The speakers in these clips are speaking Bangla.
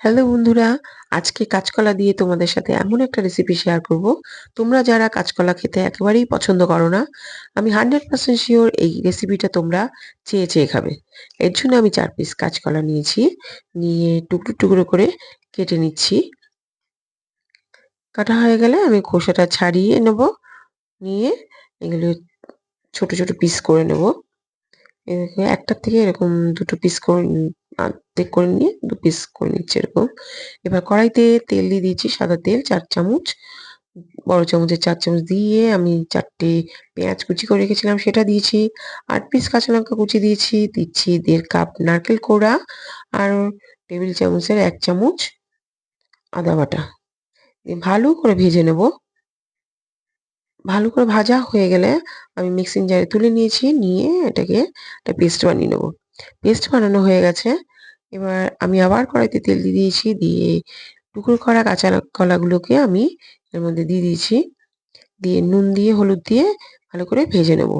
হ্যালো বন্ধুরা, আজকে কাঁচকলা দিয়ে তোমাদের সাথে এমন একটা রেসিপি শেয়ার করব। তোমরা যারা কাঁচকলা খেতে একেবারেই পছন্দ করো না, আমি হান্ড্রেড পার্সেন্ট শিওর এই রেসিপিটা তোমরা চেয়ে চেয়ে খাবে। এর জন্য আমি চার পিস কাঁচকলা নিয়েছি, নিয়ে টুকরো টুকরো করে কেটে নিচ্ছি। কাটা হয়ে গেলে আমি খোসাটা ছাড়িয়ে নেব, নিয়ে এগুলো ছোট ছোট পিস করে নেব। একটার থেকে এরকম দুটো পিস করে অর্ধেক করে নিয়ে দু পিস করে নিচ্ছি এরকম। এবার কড়াইতে তেল দিয়ে দিয়েছি সাদা তেল, চার চামচ। বড় চামচের চার চামচ দিয়ে আমি চারটে পেঁয়াজ কুচি করে রেখেছিলাম, সেটা দিয়েছি। আট পিস কাঁচা লঙ্কা কুচি দিয়েছি, দিচ্ছি দেড় কাপ নারকেল কোড়া আর টেবিল চামচের এক চামচ আদা বাটা। ভালো করে ভেজে নেব। ভালো করে ভাজা হয়ে গেলে আমি মিক্সিং জারে তুলে নিয়েছি, নিয়ে এটাকে একটা পেস্ট বানিয়ে নেব। পেস্ট বানানো হয়ে গেছে। এবার আমি আবার কড়াইতে তেল দিয়ে দিয়েছি, দিয়ে টুকরো করা কাঁচা কলাগুলোকে আমি এর মধ্যে দিয়ে দিয়েছি। দিয়ে নুন দিয়ে, হলুদ দিয়ে ভালো করে ভেজে নেব।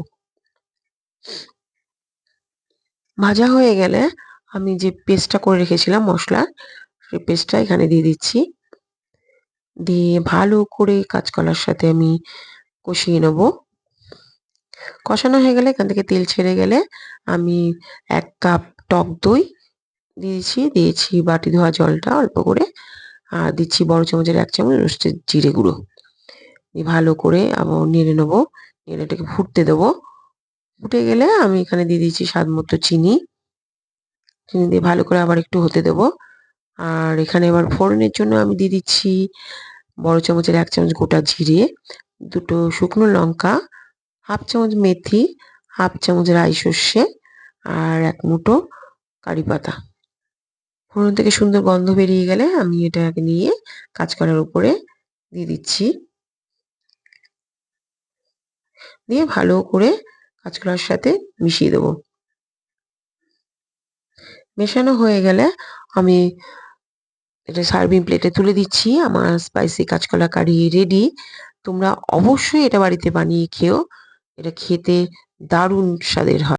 ভাজা হয়ে গেলে আমি যে পেস্টটা করে রেখেছিলাম মশলা, সেই পেস্টটা এখানে দিয়ে দিচ্ছি। দিয়ে ভালো করে কাঁচকলার সাথে আমি কষিয়ে নেব। কষানো হয়ে গেলে এখান থেকে তেল ছেড়ে গেলে আমি এক কাপ টক দই দিয়েছি দিয়েছি বাটি ধোয়া জলটা অল্প করে, আর দিচ্ছি বড় চামচের এক চামচ রোস্টের জিরে গুঁড়ো। দিয়ে ভালো করে আবার নেড়ে নেব, নেড়ে এটাকে ফুটতে দেবো। ফুটে গেলে আমি এখানে দিয়ে দিচ্ছি স্বাদ মতো চিনি। চিনি দিয়ে ভালো করে আবার একটু হতে দেবো। আর এখানে এবার ফোড়নের জন্য আমি দিয়ে দিচ্ছি বড় চামচের এক চামচ গোটা জিরে, দুটো শুকনো লঙ্কা হাফ চামচ মেথি, হাফ চামচ রাই সর্ষে আর এক মুঠো কারি পাতা। ফোড়ন থেকে সুন্দর গন্ধ বেরিয়ে গেলে আমি এটাকে নিয়ে কাঁচকলার উপরে দিয়ে দিচ্ছি। দিয়ে ভালো করে কাঁচকলার সাথে মিশিয়ে দেবো। মেশানো হয়ে গেলে আমি এটা সার্ভিং প্লেটে তুলে দিচ্ছি। আমার স্পাইসি কাঁচকলা কারি রেডি তোমরা অবশ্যই এটা বাড়িতে বানিয়ে খেও এটা খেতে দারুণ স্বাদের হয়।